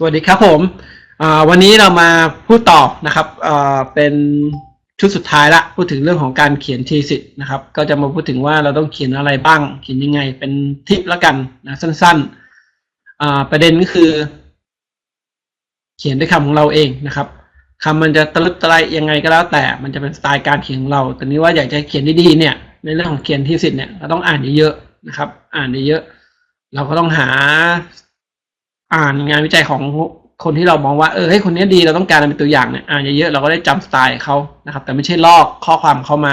สวัสดีครับผมวันนี้เรามาพูดต่อนะครับเป็นชุดสุดท้ายละพูดถึงเรื่องของการเขียนทีสิทธ์นะครับ ก็จะมาพูดถึงว่าเราต้องเขียนอะไรบ้าง เขียนยังไงเป็นทิปละกันนะสั้นๆประเด็นก็คือ เขียนด้วยคำของเราเองนะครับคำมันจะตลึกตะไลยังไงก็แล้วแต่มันจะเป็นสไตล์การเขียนของเราแต่นี้ว่าอยากจะเขียนดีๆเนี่ย ในเรื่องของเขียนทีสิทธ์เนี่ยเราต้องอ่านเยอะๆนะครับ อ่านเยอะๆเราก็ต้องหา อ่านงานวิจัยของคนที่เรามองว่าเออให้คนนี้ดีเราต้องการเป็นตัวอย่างเนี่ยอ่านเยอะๆเราก็ได้จำสไตล์เขานะครับ แต่ไม่ใช่ลอกข้อความเขามา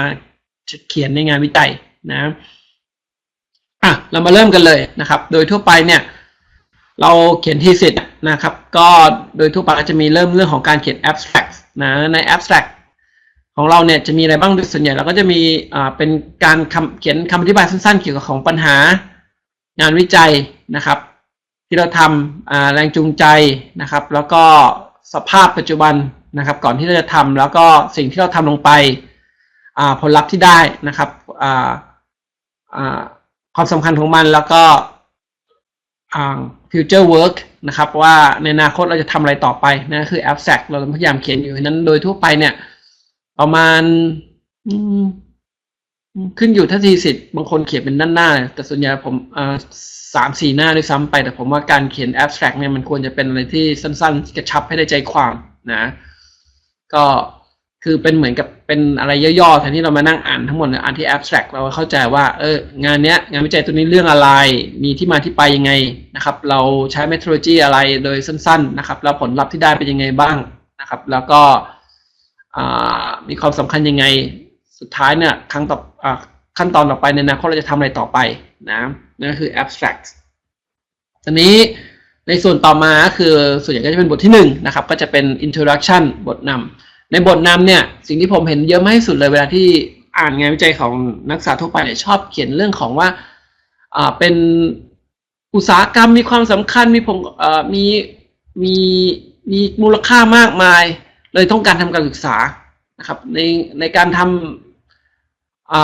เขียนในงานวิจัยนะอะเรามาเริ่มกันเลยนะครับ โดยทั่วไปเนี่ย เราเขียนทีสิทธ์นะครับ ก็โดยทั่วไปก็จะมีเริ่มเรื่องของการเขียน abstract นะใน abstract ของเราเนี่ยจะมีอะไรบ้างโดยส่วนใหญ่เราก็จะมีอ่าเป็นการคำเขียนคำอธิบายสั้นๆ เกี่ยวกับของปัญหางานวิจัยนะครับ ที่เราทำแรงจูงใจนะครับ แล้วก็สภาพปัจจุบันนะครับ ก่อนที่เราจะทำแล้วก็สิ่งที่เราทำลงไปผลลัพธ์ที่ได้นะครับความสำคัญของมันแล้วก็ future work นะครับว่าในอนาคตเราจะทำอะไรต่อไปนะคือ abstract เราพยายามเขียนอยู่นั้นโดยทั่วไปเนี่ย ประมาณขึ้นอยู่ถ้าทีสิทธ์บางคนเขียนเป็นด้านหน้า แต่ส่วนใหญ่ผม สามสี่หน้าด้วยซ้ำไป แต่ผมว่าการเขียน abstract เนี่ยมันควรจะเป็นอะไรที่สั้นๆ กระชับให้ได้ใจความนะ ก็คือเป็นเหมือนกับเป็นอะไรย่อๆแทนที่เรามานั่งอ่านทั้งหมดเนี่ยอ่านที่ abstract เราเข้าใจว่า เอองานเนี้ย งานวิจัยตัวนี้เรื่องอะไร มีที่มาที่ไปยังไงนะครับ เราใช้ methodology อะไรโดยสั้น ๆ นะครับ แล้วผลลัพธ์ที่ได้เป็นยังไงบ้างนะครับ แล้วก็มีความสำคัญยังไง สุดท้ายเนี่ยครั้งต่ออขั้นตอนต่อไปในอนาคตเราจะทำอะไรต่อไปนะ นั่นคือ abstract ทีนี้ในส่วนต่อมาคือส่วนใหญ่ก็จะเป็นบทที่หนึ่งนะครับ ก็จะเป็น introduction บทนำในบทนำเนี่ย สิ่งที่ผมเห็นเยอะมากที่สุดเลยเวลาที่อ่านงานวิจัยของนักศึกษาทั่วไปเนี่ยชอบเขียนเรื่องของว่าอ่าเป็นอุตสาหกรรมมีความสำคัญมีผมอ่ามีมีมีมูลค่ามากมาย เลยต้องการทำการศึกษานะครับ ในในการทำ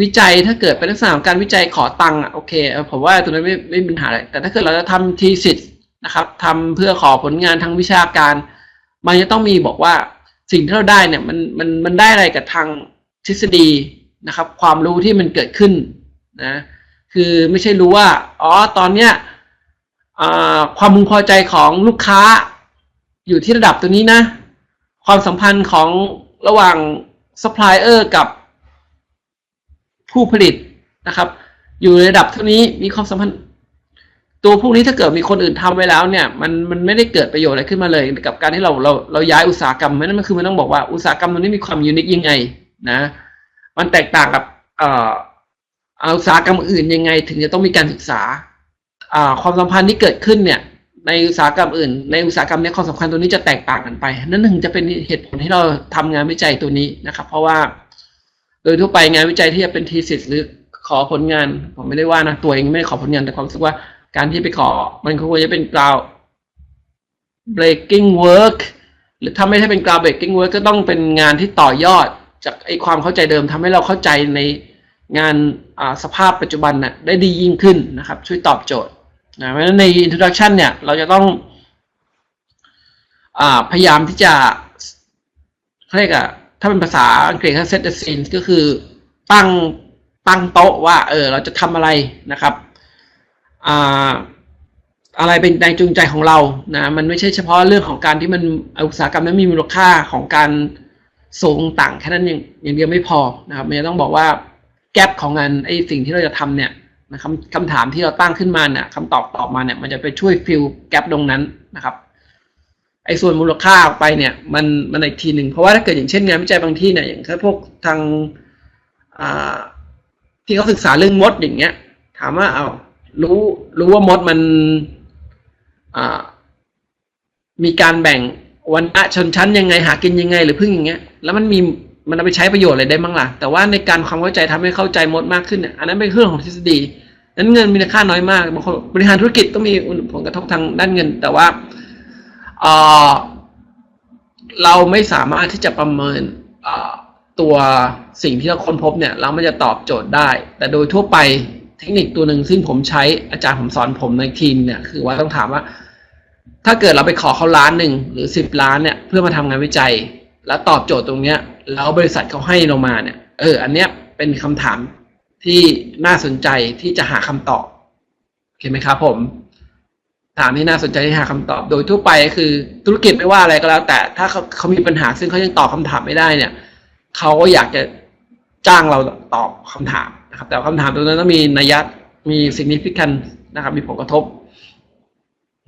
วิจัยถ้าเกิดเป็นลักษณะของการวิจัยขอตังค์อะโอเคผมว่าตัวนั้นไม่ไม่มีปัญหาอะไรแต่ถ้าเกิดเราจะทำทีสิทธ์นะครับทำเพื่อขอผลงานทางวิชาการ มันจะต้องมีบอกว่าสิ่งที่เราได้เนี่ยมันมันมันได้อะไรกับทางทฤษฎีนะครับ ความรู้ที่มันเกิดขึ้นนะคือไม่ใช่รู้ว่าอ๋อตอนเนี้ยความพึงพอใจของลูกค้าอยู่ที่ระดับตัวนี้นะ ความสัมพันธ์ของระหว่างซัพพลายเออร์กับ ผู้ผลิตนะครับ อยู่ในระดับเท่านี้มีความสัมพันธ์ ตัวพวกนี้ถ้าเกิดมีคนอื่นทำไว้แล้วเนี่ย มันมันไม่ได้เกิดประโยชน์อะไรขึ้นมาเลย กับการที่เราเราเราย้ายอุตสาหกรรมนั่นมันคือมันต้องบอกว่าอุตสาหกรรมตัวนี้มีความยูนิคยังไงนะ มันแตกต่างกับเอ่ออุตสาหกรรมอื่นยังไง ถึงจะต้องมีการศึกษาความสัมพันธ์ที่เกิดขึ้นเนี่ยในอุตสาหกรรมอื่น ในอุตสาหกรรมนี้ความสำคัญตัวนี้จะแตกต่างกันไป นั่นถึงจะเป็นเหตุผลที่เราทำงานวิจัยตัวนี้นะครับ เพราะว่า โดยทั่วไปงานวิจัยที่จะเป็นทีสิสหรือขอผลงาน ผมไม่ได้ว่านะตัวเองไม่ได้ขอผลงานแต่ความรู้สึกว่าการที่ไปขอ มันควรจะเป็นกราว breaking work หรือถ้าไม่ใช่เป็นกราว breaking work ก็ต้องเป็นงานที่ต่อยอด จากไอความเข้าใจเดิมทำให้เราเข้าใจในงานสภาพปัจจุบันนะ่ะได้ดียิ่งขึ้นนะครับ ช่วยตอบโจทย์นะเพราะฉะนั้นใน introduction เนี่ย เราจะต้องอพยายามที่จะเรียกอะ ถ้าเป็นภาษาอังกฤษก็ set the scene ก็คือตั้งตั้งโต๊ะว่า เออ เราจะทำอะไรนะครับอ่าอะไรเป็นแรงจูงใจของเรานะมันไม่ใช่เฉพาะเรื่องของการที่มันอุตสาหกรรมนั้นมีมูลค่าของการสูงต่างแค่นั้นอย่างอย่างเดียวไม่พอนะครับมันจะต้องบอกว่าแกลบของงานไอ้สิ่งที่เราจะทำเนี่ยนะคำคำถามที่เราตั้งขึ้นมาเนี่ยคำตอบตอบมาเนี่ยมันจะไปช่วยฟิลแกลบตรงนั้นนะครับ อ้ส่วนมูลค่าออกไปเนี่ยมันมันอีกทีหนึ่งเพราะว่าถ้าเกิดอย่างเช่นงานวิจัยบางที่เนี่ยอย่างถ้าพวกทางที่เขาศึกษาเรื่องมดอย่างเงี้ย ถามว่าเอารู้รู้ว่ามดมันมีการแบ่งวันอะชนชั้นยังไงหากินยังไง หรือพึ่งอย่างเงี้ย แล้วมันมีมันเอาไปใช้ประโยชน์อะไรได้บ้างล่ะ แต่ว่าในการความเข้าใจทำให้เข้าใจมดมากขึ้นเนี่ยอันนั้นเป็นเรื่องของทฤษฎีนั้นเงินมีค่าน้อยมากบางคนบริหารธุรกิจต้องมีผลกระทบทางด้านเงิน แต่ว่า เราไม่สามารถที่จะประเมินตัวสิ่งที่เราค้นพบเนี่ยเราไม่จะตอบโจทย์ได้ แต่โดยทั่วไปเทคนิคตัวหนึ่งซึ่งผมใช้อาจารย์ผมสอนผมในทีมเนี่ยคือว่าต้องถามว่า ถ้าเกิดเราไปขอเขาล้านหนึ่งหรือสิบล้านเนี่ยเพื่อมาทำงานวิจัย แล้วตอบโจทย์ตรงเนี้ยแล้วบริษัทเขาให้เรามาเนี่ย เออ อันเนี้ยเป็นคำถามที่น่าสนใจที่จะหาคำตอบโอเคไหมครับผม ถามที่น่าสนใจที่หาคำตอบ โดยทั่วไปก็คือธุรกิจไม่ว่าอะไรก็แล้ว แต่ถ้าเขาเขามีปัญหาซึ่งเขายังตอบคำถามไม่ได้เนี่ยเขาก็อยากจะจ้างเราตอบคำถามนะครับ แต่คำถามตรงนั้นต้องมีนัยยะมี significant นะครับ มีผลกระทบ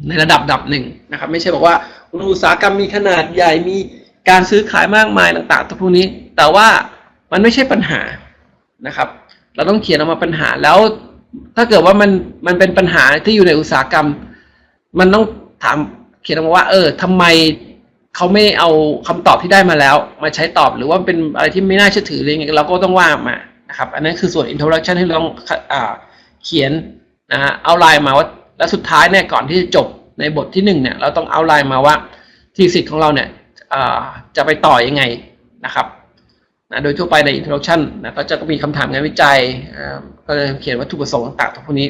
ในระดับดับหนึ่งนะครับ ไม่ใช่บอกว่าอุตสาหกรรมมีขนาดใหญ่มีการซื้อขายมากมายต่างๆตัวพวกนี้ แต่ว่ามันไม่ใช่ปัญหานะครับ เราต้องเขียนออกมาปัญหาแล้ว ถ้าเกิดว่ามันมันเป็นปัญหาที่อยู่ในอุตสาหกรรม มันต้องถามเขียนออกมาว่า เออทำไมเขาไม่เอาคำตอบที่ได้มาแล้ว มาใช้ตอบหรือว่าเป็นอะไรที่ไม่น่าเชื่อถืออะไรเงี้ยเราก็ต้องว่ามานะครับ อันนั้นคือส่วน introduction ที่เราต้องอเขียนนะฮะเอาไลน์มาว่าแล้วสุดท้ายเนี่ยก่อนที่จะจบในบทที่หนึ่งเนี่ย เราต้องเอาไลน์มาว่าทีสิทธิ์ของเราเนี่ยจะไปต่อยังไงนะครับนะโดยทั่วไปใน introduction นะก็จะมีคำถามงานวิจัยก็จะเขียนวัตถุประสงค์ต่างๆพวกนี้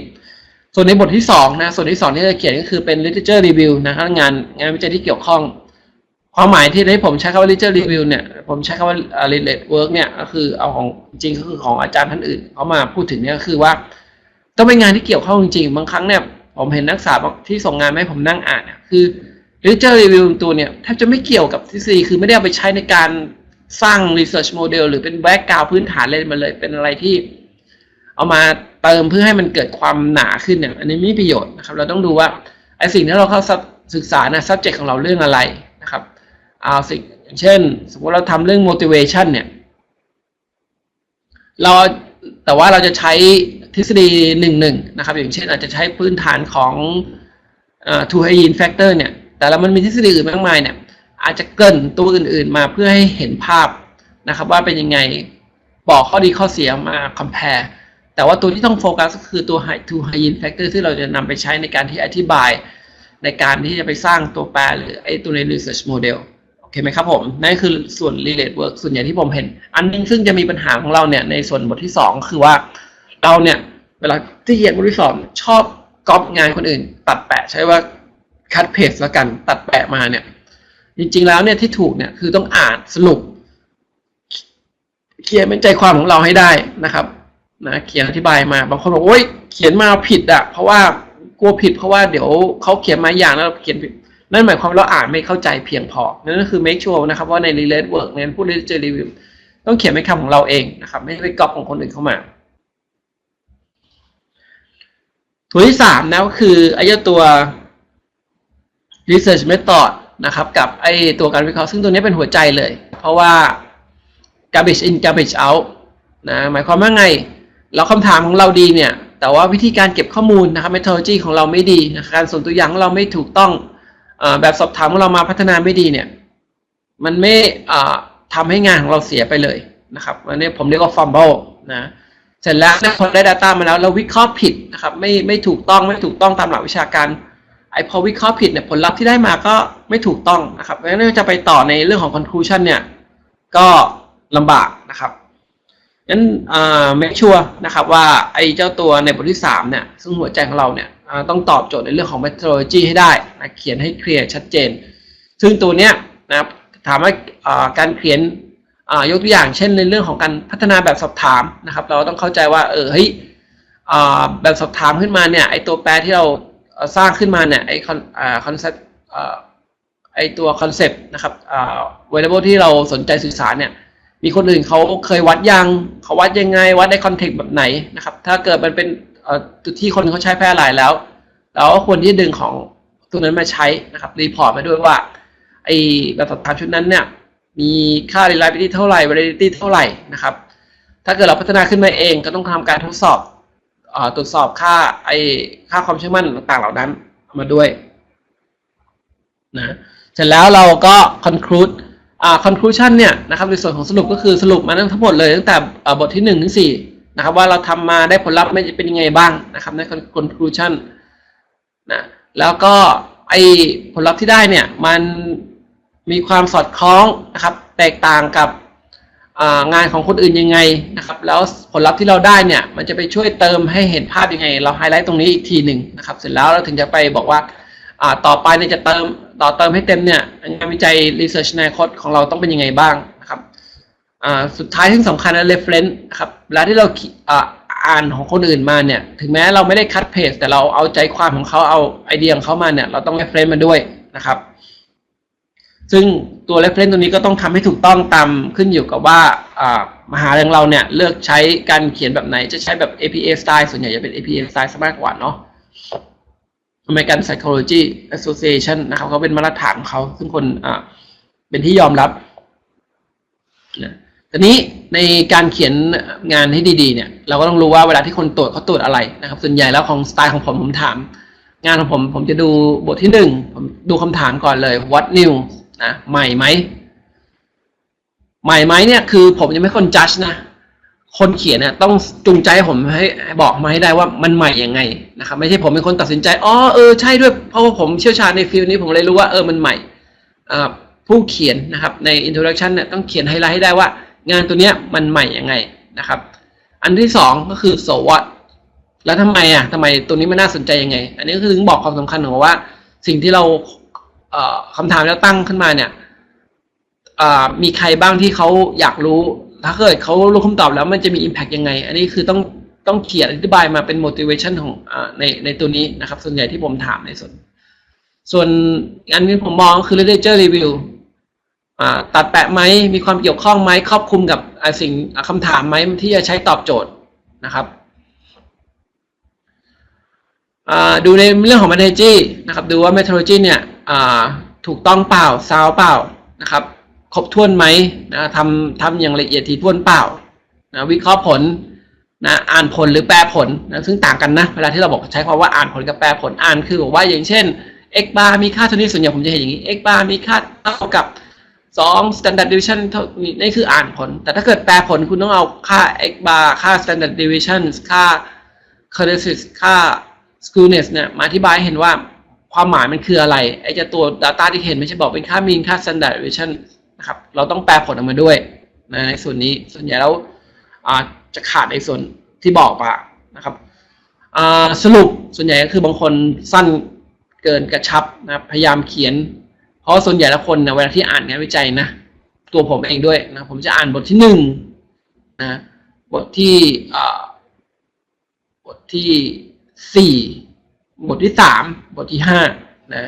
ส่วนในบทที่สองนะ ส่วนที่สองที่จะเขียนก็คือเป็น literature review นะครับงานงานวิจัยที่เกี่ยวข้อง ความหมายที่ให้ผมใช้คำว่า literature review เนี่ย ผมใช้คำว่า relate work เนี่ยก็คือเอาของจริงก็คือของอาจารย์ท่านอื่นเขามาพูดถึงเนี่ยก็คือว่าต้องเป็นงานที่เกี่ยวข้องจริงๆบางครั้งเนี่ยผมเห็นนักศึกษาที่ส่งงานมาให้ผมนั่งอ่านเนี่ยคือ literature review ตัวเนี่ยแทบจะไม่เกี่ยวกับทฤษฎีคือไม่ได้เอาไปใช้ในการสร้าง research model หรือเป็น background พื้นฐานเลยมาเลยเป็นอะไรที่ เอามาเติมเพื่อให้มันเกิดความหนาขึ้นเนี่ยอันนี้ไม่มีประโยชน์นะครับ เราต้องดูว่าไอ้สิ่งที่เราเข้าศึกษานะ subject ของเราเรื่องอะไรนะครับเอาสิ่งอย่างเช่น สมมติเราทำเรื่อง motivation เนี่ย เราแต่ว่าเราจะใช้ทฤษฎีหนึ่งหนึ่งนะครับ อย่างเช่นอาจจะใช้พื้นฐานของอ่า two hygiene factor เนี่ย แต่แล้วมันมีทฤษฎีอื่นมากมายเนี่ย อาจจะเกินตัวอื่นๆมาเพื่อให้เห็นภาพนะครับ ว่าเป็นยังไงบอกข้อดีข้อเสียมา compare แต่ว่าตัวที่ต้องโฟกัสก็คือตัว two hygiene factor ที่เราจะนำไปใช้ในการที่อธิบาย ในการที่จะไปสร้างตัวแปรหรือไอ้ตัวใน research model โอเคไหมครับผม นั่นคือส่วน relate work ส่วนใหญ่ที่ผมเห็น อันนึงซึ่งจะมีปัญหาของเราเนี่ยในส่วนบทที่ 2 คือว่าเราเนี่ย เวลาที่เขียนบทที่สองชอบก๊อปงานคนอื่น ตัดแปะใช้ว่า cut paste แล้วกันตัดแปะมาเนี่ยจริงๆแล้วเนี่ยที่ถูกเนี่ยคือต้องอ่านสรุปเขียนเป็นใจความของเราให้ได้นะครับ นะเขียนอธิบายมาบางคนบอกโอ้ยเขียนมาผิดอะเพราะว่ากลัวผิดเพราะว่าเดี๋ยวเขาเขียนมาอย่างแล้วเราเขียนผิดนั่นหมายความว่าเราอ่านไม่เข้าใจเพียงพอ นั่นก็คือ make sure นะครับว่าใน relate work ในพูด literature review ต้องเขียนเป็นคำของเราเองนะครับ ไม่ไปก๊อปของคนอื่นเข้ามา ตัวที่สามนะก็คือไอ้ตัว research method นะครับ กับไอ้ตัวการวิเคราะห์ซึ่งตัวนี้เป็นหัวใจเลย เพราะว่า garbage in garbage out นะหมายความว่าไง เราคำถามของเราดีเนี่ย แต่ว่าวิธีการเก็บข้อมูลนะครับ methodology ของเราไม่ดีนะการส่งตัวอย่างของเราไม่ถูกต้องอแบบสอบถามของเรามาพัฒนาไม่ดีเนี่ย มันไม่ทำให้งานของเราเสียไปเลยนะครับอันนี้ผมเรียกว่า fumble นะเสร็จแล้วพอได้ Data มาแล้วเราวิเคราะห์ผิดนะครับไม่ไม่ถูกต้องไม่ถูกต้องตามหลักวิชาการไอ้พอวิเคราะห์ผิดเนี่ยผลลัพธ์ที่ได้มาก็ไม่ถูกต้องนะครับเพราะฉะนั้นจะไปต่อในเรื่องของ conclusion เนี่ยก็ลำบากนะครับ งั้นอ่า make sure นะครับว่าไอ้เจ้าตัวในบทที่3เนี่ยซึ่งหัวใจของเราเนี่ยต้องตอบโจทย์ในเรื่องของ methodology ให้ได้นะเขียนให้เคลียร์ชัดเจน ซึ่งตัวเนี้ยนะครับถามว่าการเขียนยกตัวอย่างเช่นในเรื่องของการพัฒนาแบบสอบถามนะครับ เราต้องเข้าใจว่าเออเฮ้ยแบบสอบถามขึ้นมาเนี่ยไอตัวแปรที่เราสร้างขึ้นมาเนี่ยไอคอนเซ็ปต์ไอตัวคอนเซ็ปต์นะครับเวลาที่เราสนใจสื่อสารเนี่ย มีคนอื่นเขาเคยวัดยังเขาวัดยังไง วัดในคอนเทกต์แบบไหนนะครับ ถ้าเกิดมันเป็นจุดที่คนเขาใช้แพร่หลายแล้ว เราก็ควรที่จะดึงของตัวนั้นมาใช้นะครับรีพอร์ตมาด้วยว่าไอแบบสอบถามชุดนั้นเนี่ยมีค่า reliability เท่าไหร่ validity เท่าไหร่นะครับ ถ้าเกิดเราพัฒนาขึ้นมาเองก็ต้องทำการทดสอบอตรวจสอบค่าไอค่าความเชื่อมั่นต่างๆเหล่านั้นมาด้วยนะเสร็จแล้วเราก็ conclude conclusion เนี่ยนะครับในส่วนของสรุปก็คือสรุปมาทั้งหมดเลยตั้งแต่บทที่1ถึง4นะครับว่าเราทำมาได้ผลลัพธ์ไม่เป็นยังไงบ้างนะครับใน conclusion นะแล้วก็ไอผลลัพธ์ที่ได้เนี่ยมันมีความสอดคล้องนะครับแตกต่างกับงานของคนอื่นยังไงนะครับ แล้วผลลัพธ์ที่เราได้เนี่ยมันจะไปช่วยเติมให้เห็นภาพยังไง เราไฮไลท์ตรงนี้อีกทีหนึ่งนะครับ เสร็จแล้วเราถึงจะไปบอกว่า อ่าต่อไปเนี่ยจะเติมต่อเติมให้เต็มเนี่ยงานวิจัย research ในคตของเราต้องเป็นยังไงบ้างนะครับอ่าสุดท้ายที่สำคัญนะ reference นะครับเวลาที่เราอ่าอ่านของคนอื่นมาเนี่ย ถึงแม้เราไม่ได้คัดเพจแต่เราเอาใจความของเขาเอาไอเดียของเขามาเนี่ย เราต้อง reference มาด้วยนะครับ ซึ่งตัว reference ตัวนี้ก็ต้องทำให้ถูกต้องตามขึ้นอยู่กับว่าอ่ามหาลัยของเราเนี่ย เลือกใช้การเขียนแบบไหนจะใช้แบบ APA style ส่วนใหญ่จะเป็น APA style ซะมากกว่าเนาะ American Psychology Association นะครับเขาเป็นมาตรฐานของเขา ซึ่งคนอ่าเป็นที่ยอมรับนะทีนี้ในการเขียนงานให้ดีๆเนี่ย เราก็ต้องรู้ว่าเวลาที่คนตรวจเขาตรวจอะไรนะครับ ส่วนใหญ่แล้วของสไตล์ของผมผมถาม งานของผมผมจะดูบทที่หนึ่งผมดูคำถามก่อนเลย what new นะใหม่ไหมใหม่ไหมเนี่ยคือผมยังไม่คนจัดนะ คนเขียนเนี่ยต้องจูงใจผมให้บอกมาให้ได้ว่ามันใหม่ยังไงนะครับ ไม่ใช่ผมเป็นคนตัดสินใจอ๋อเออใช่ด้วยเพราะว่าผมเชี่ยวชาญในฟิลนี้ผมเลยรู้ว่าเออมันใหม่ผู้เขียนนะครับใน introduction เนี่ยต้องเขียนไฮไลท์ให้ได้ว่างานตัวเนี้ยมันใหม่ยังไงนะครับ อันที่สองก็คือ so what แล้วทำไมอะทำไมตัวนี้มันน่าสนใจยังไง อันนี้ก็คือถึงบอกความสำคัญของว่า สิ่งที่เราเอ่อคำถามที่เราตั้งขึ้นมาเนี่ยมีใครบ้างที่เขาอยากรู้ ถ้าเกิดเขารู้คำตอบแล้วมันจะมี Impact ยังไง อันนี้คือต้องต้องเขียนอธิบายมาเป็น motivation ของอในในตัวนี้นะครับ ส่วนใหญ่ที่ผมถามในส่วน ส่วนอันนี้ผมมองก็คือ literature review ตัดแปะไหมมีความเกี่ยวข้องไหมครอบคลุมกับสิ่งอ่าคำถามไหมที่จะใช้ตอบโจทย์นะครับดูในเรื่องของ methodology นะครับ ดูว่า methodology เนี่ยถูกต้องเปล่าซาวเปล่านะครับ ครบถ้วนไหมนะทำทำอย่างละเอียดถี่ถ้วนเปล่านะวิเคราะห์ผลนะอ่านผลหรือแปลผลนะซึ่งต่างกันนะ เวลาที่เราบอกใช้คำว่าอ่านผลกับแปลผลอ่านคือบอกว่าอย่างเช่น x bar มีค่าเท่านี้ส่วนใหญ่ผมจะเห็นอย่างนี้ x bar มีค่าเท่ากับ2 standard deviation เท่านี้นี่คืออ่านผล แต่ถ้าเกิดแปลผลคุณต้องเอาค่า x bar ค่า standard deviation ค่า curvature ค่า skewness เนี่ยมาอธิบายให้เห็นว่าความหมายมันคืออะไรไอ้จะตัว data ที่เห็นไม่ใช่บอกเป็นค่า mean ค่า standard deviation นะครับ เราต้องแปลผลออกมาด้วยนะในส่วนนี้ส่วนใหญ่แล้วจะขาดในส่วนที่บอกไปนะครับสรุปส่วนใหญ่ก็คือบางคนสั้นเกินกระชับนะพยายามเขียน เพราะส่วนใหญ่ล้วคนนะเวลาที่อ่านงานวิจัยนะตัวผมเองด้วยนะผมจะอ่านบทที่หนึ่งนะบทที่บทที่สี่บทที่สามบทที่ห้านะ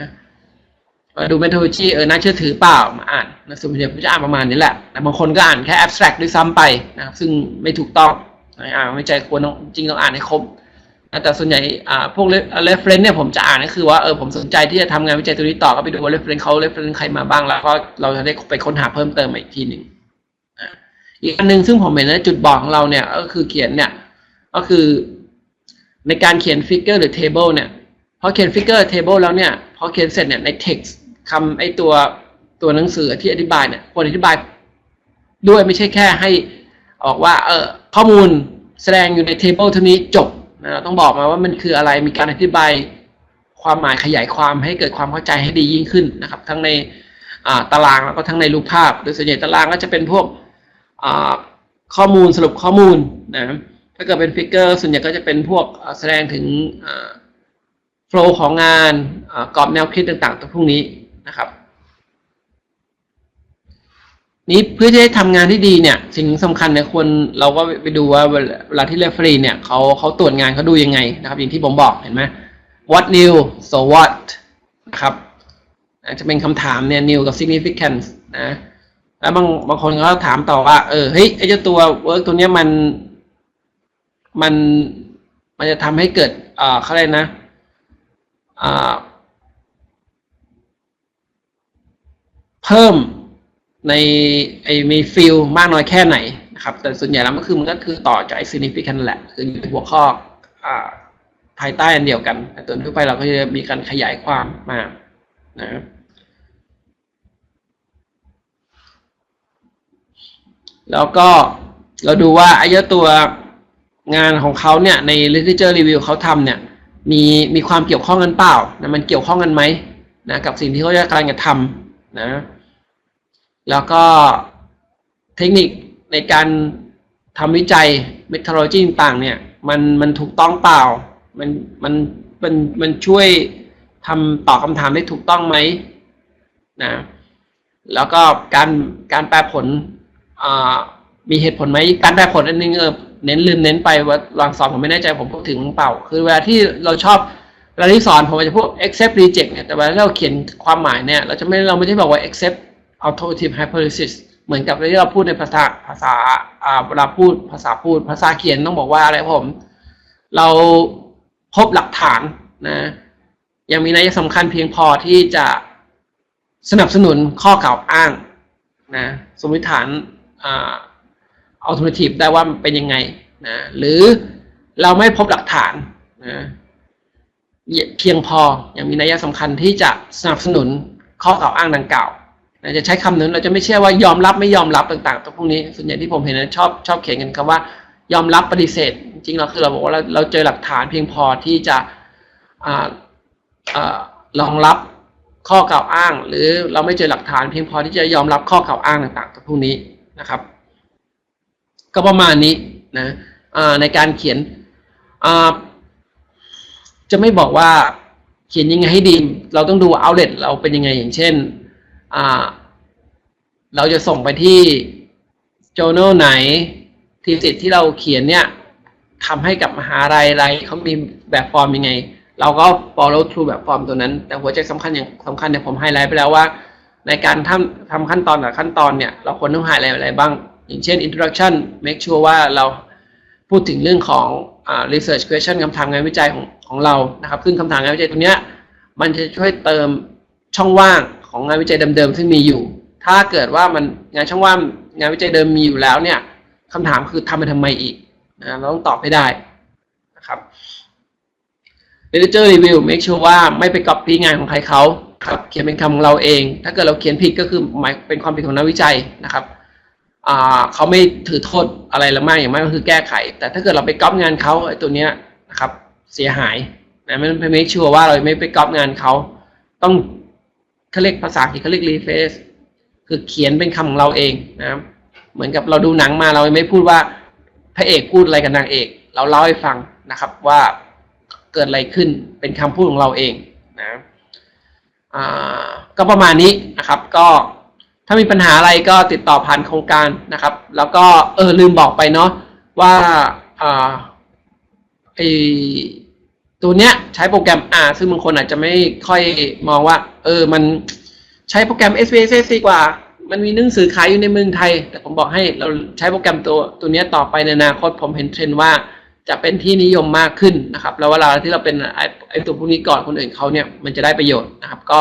มาดู methodology เออน่าเชื่อถือเปล่ามาอ่านนะส่วนใหญ่ผมจะอ่านประมาณนี้แหละแต่บางคนก็อ่านแค่ abstract ด้วยซ้ำไปนะครับ ซึ่งไม่ถูกต้องอ่านไม่ใจควรจริงต้องอ่านให้ครบแต่ส่วนใหญ่อ่าพวก reference เนี่ยผมจะอ่านก็คือว่าเออผมสนใจที่จะทำงานวิจัยตัวนี้ต่อก็ไปดูว่า reference เขา reference ใครมาบ้างแล้วก็เราจะได้ไปค้นหาเพิ่มเติมอีกทีหนึ่งอีกอันหนึ่งซึ่งผมเห็นนะจุดบอดของเราเนี่ยก็คือเขียนเนี่ยก็คือในการเขียนฟิกเกอร์หรือเทเบิลเนี่ยพอเขียนฟิกเกอร์เทเบิลแล้วเนี่ยพอเขียนเสร็จเนี่ยใน text คำไอ้ตัวตัวหนังสือที่อธิบายเนี่ยควรอธิบายด้วยไม่ใช่แค่ให้ออกว่าเออข้อมูลแสดงอยู่ในเทเบิลเท่านี้จบนะเราต้องบอกมาว่ามันคืออะไรมีการอธิบายความหมายขยายความให้เกิดความเข้าใจให้ดียิ่งขึ้นนะครับ ทั้งในตารางแล้วก็ทั้งในรูปภาพ โดยส่วนใหญ่ตารางก็จะเป็นพวกข้อมูลสรุปข้อมูลนะถ้าเกิดเป็นฟิกเกอร์ส่วนใหญ่ก็จะเป็นพวกแสดงถึงโฟล์ของงานกรอบแนวคิดต่างๆตัวพวกนี้ นะครับ นี้เพื่อที่จะทำงานที่ดีเนี่ย สิ่งสำคัญเนี่ยควรเราก็ไปดูว่าเวลาที่เรฟฟรีเนี่ยเขาเขาตรวจงานเขาดูยังไงนะครับ อย่างที่ผมบอกเห็นไหม what new so what นะครับจะเป็นคำถามเนี่ย new กับ significance นะแล้วบางบางคนก็ถามต่อว่า เออเฮ้ยไอ้เจ้าตัว work ตัวเนี้ยมันมันมันจะทำให้เกิดอ่าเขาเรียกนะอ่า เพิ่มในไอมีฟิลมากน้อยแค่ไหนนะครับ แต่ส่วนใหญ่แล้วมันคือมันก็คือต่อจากไอ significant แหละ คืออยู่ในหัวข้ออ่าภายใต้อันเดียวกัน แต่ตัวทั่วไปเราก็จะมีการขยายความมานะแล้วก็เราดูว่าไอ้เจ้าตัวงานของเขาเนี่ยใน literature review เขาทำเนี่ยมีมีความเกี่ยวข้องกันเปล่านะมันเกี่ยวข้องกันไหมนะกับสิ่งที่เขาจะกำลังจะทำนะ แล้วก็เทคนิคในการทำวิจัย methodology ต่างเนี่ยมันมันถูกต้องเปล่า มันมันมันมันช่วยทำตอบคำถามได้ถูกต้องไหมนะแล้วก็การการแปลผลอ่ามีเหตุผลไหมการแปลผลอันนึงเออเน้นลืมเน้นไปว่าลองสอนผมไม่แน่ใจผมพูดถึงเปล่า คือเวลาที่เราชอบเวลาที่สอนผมจะพูด accept reject เนี่ยแต่เวลาเราเขียนความหมายเนี่ย เราจะไม่เราไม่ได้บอกว่า accept alternative hypothesis เหมือนกับที่เราพูดในภาษาภาษาอ่าเวลาพูดภาษาพูดภาษาเขียนต้องบอกว่าอะไรผม เราพบหลักฐานนะยังมีนัยสำคัญเพียงพอที่จะสนับสนุนข้อกล่าวอ้างนะสมมติฐานอ่า alternative ได้ว่ามันเป็นยังไงนะหรือเราไม่พบหลักฐานนะเพียงพอยังมีนัยสำคัญที่จะสนับสนุนข้อกล่าวอ้างดังกล่าว จะใช้คำนั้นเราจะไม่เชื่อว่ายอมรับไม่ยอมรับต่างๆตัวพวกนี้ส่วนใหญ่ที่ผมเห็นนะชอบชอบเขียนกันคำว่า ยอมรับปฏิเสธ จริงๆเราคือเราบอกว่าเราเราเจอหลักฐานเพียงพอที่จะอ่าอ่ารองรับข้อกล่าวอ้าง หรือเราไม่เจอหลักฐานเพียงพอที่จะยอมรับข้อกล่าวอ้างต่างๆตัวพวกนี้นะครับ ก็ประมาณนี้นะในการเขียนจะไม่บอกว่าเขียนยังไงให้ดี เราต้องดู outlet เราเป็นยังไงอย่างเช่น เราจะส่งไปที่ journal ไหน ทีสิทธิ์ที่เราเขียนเนี่ยทำให้กับมหาลัยอะไรเขามีแบบฟอร์มยังไง เราก็ follow through แบบฟอร์มตัวนั้น แต่หัวใจสำคัญอย่างสำคัญเนี่ยผมไฮไลท์ไปแล้วว่า ในการทำทำขั้นตอนแต่ขั้นตอนเนี่ย เราควรต้องไฮไลท์อะไรบ้าง อย่างเช่น introduction make sure ว่าเราพูดถึงเรื่องของอ่า research question คำถามงานวิจัยของของเรานะครับ ซึ่งคำถามงานวิจัยตรงเนี้ยมันจะช่วยเติมช่องว่าง ของงานวิจัยเดิมๆซึ่งมีอยู่ ถ้าเกิดว่ามันงานช่องว่างงานวิจัยเดิมมีอยู่แล้วเนี่ยคำถามคือทำไปทำไมอีกนะเราต้องตอบให้ได้นะครับ literature review make sure ว่าไม่ไป copy งานของใครเขาครับเขียนเป็นคำของเราเอง ถ้าเกิดเราเขียนผิดก็คือหมายเป็นความผิดของนักวิจัยนะครับเขาไม่ถือโทษอะไรละมากอย่างมากก็คือแก้ไข แต่ถ้าเกิดเราไปก๊อปงานเขาไอ้ตัวเนี้ยนะครับเสียหายนะไม่ไม่ชัวร์ว่าเราไม่ไปก๊อปงานเขาต้อง เขาเรียกภาษาที่เขาเรียกรีเฟซคือเขียนเป็นคำของเราเองนะเหมือนกับเราดูหนังมาเราไม่พูดว่าพระเอกพูดอะไรกับนางเอก เราเล่าให้ฟังนะครับว่าเกิดอะไรขึ้นเป็นคำพูดของเราเองนะก็ประมาณนี้นะครับ ก็ถ้ามีปัญหาอะไรก็ติดต่อผ่านโครงการนะครับ แล้วก็เออลืมบอกไปเนาะว่าอ่าไอ ตัวเนี้ยใช้โปรแกรม R ซึ่งบางคนอาจจะไม่ค่อยมองว่า เออมันใช้โปรแกรม SPSS ดีกว่า มันมีหนังสือขายอยู่ในเมืองไทย แต่ผมบอกให้เราใช้โปรแกรมตัวตัวนี้ต่อไปในอนาคตผมเห็นเทรนด์ว่าจะเป็นที่นิยมมากขึ้นนะครับ แล้วเวลาที่เราเป็นไอไอตัวพวกนี้ก่อนคนอื่นเขาเนี่ยมันจะได้ประโยชน์นะครับ ก็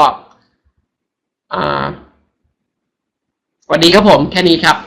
สวัสดีครับผมแค่นี้ครับ